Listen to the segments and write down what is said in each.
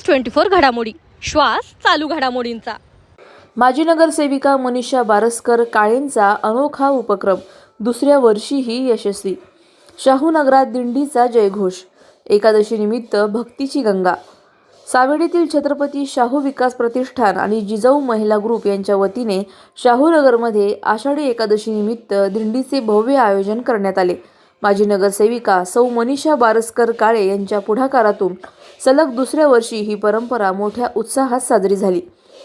News twenty four घडामोडी. श्वास चालू घडामोडींचा. माजी नगरसेविका मनीषा बारसकर काळेंचा अनोखा उपक्रम दुसऱ्या वर्षीही यशस्वी. शाहू नगरात दिंडीचा जयघोष एकादशीनिमित्त भक्तीची गंगा. सावेडीतील छत्रपती शाहू विकास प्रतिष्ठान आणि जिजाऊ महिला ग्रुप यांच्या वतीने शाहूनगरमध्ये आषाढी एकादशीनिमित्त दिंडीचे भव्य आयोजन करण्यात आले. माजी नगरसेविका सौ मनीषा बारसकर काळे यांच्या पुढाकारातून सलग दुसऱ्या वर्षी ही परंपरा मोठ्या उत्साहात साजरी झाली.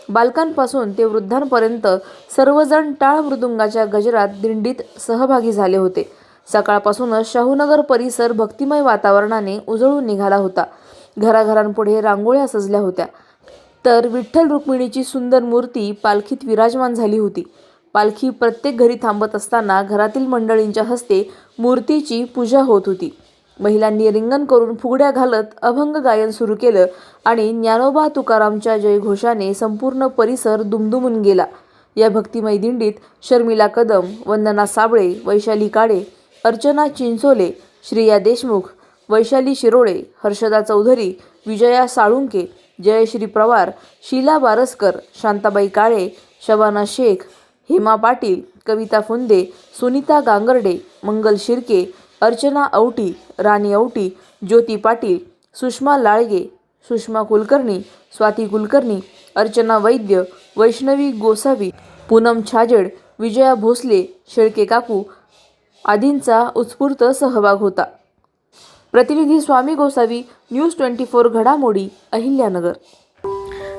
बालकांपासून ते वृद्धांपर्यंत सर्वजण टाळ मृदुंगाच्या गजरात दिंडीत सहभागी झाले होते. सकाळपासूनच शाहूनगर परिसर भक्तिमय वातावरणाने उजळून निघाला होता. घराघरांपुढे रांगोळ्या सजल्या होत्या. तर विठ्ठल रुक्मिणीची सुंदर मूर्ती पालखीत विराजमान झाली होती. पालखी प्रत्येक घरी थांबत असताना घरातील मंडळींच्या हस्ते मूर्तीची पूजा होत होती. महिलांनी रिंगण करून फुगड्या घालत अभंग गायन सुरू केलं आणि ज्ञानोबा तुकारामच्या जयघोषाने संपूर्ण परिसर दुमदुमून गेला. या भक्तिमय दिंडीत शर्मिला कदम वंदना साबळे वैशाली काळे अर्चना चिंचोले श्रिया देशमुख वैशाली शिरोळे हर्षदा चौधरी विजया साळुंके जयश्री पवार शीला बारसकर शांताबाई काळे शबाना शेख हेमा पाटील कविता फुंदे सुनीता गांगर्डे मंगल शिर्के अर्चना औटी राणी औटी ज्योती पाटील सुषमा लाळगे सुषमा कुलकर्णी स्वाती कुलकर्णी अर्चना वैद्य वैष्णवी गोसावी पूनम छाजेड विजया भोसले शेळके काकू आदींचा उत्स्फूर्त सहभाग होता. प्रतिनिधी Swami Gosavi news twenty four घडामोडी अहिल्यानगर.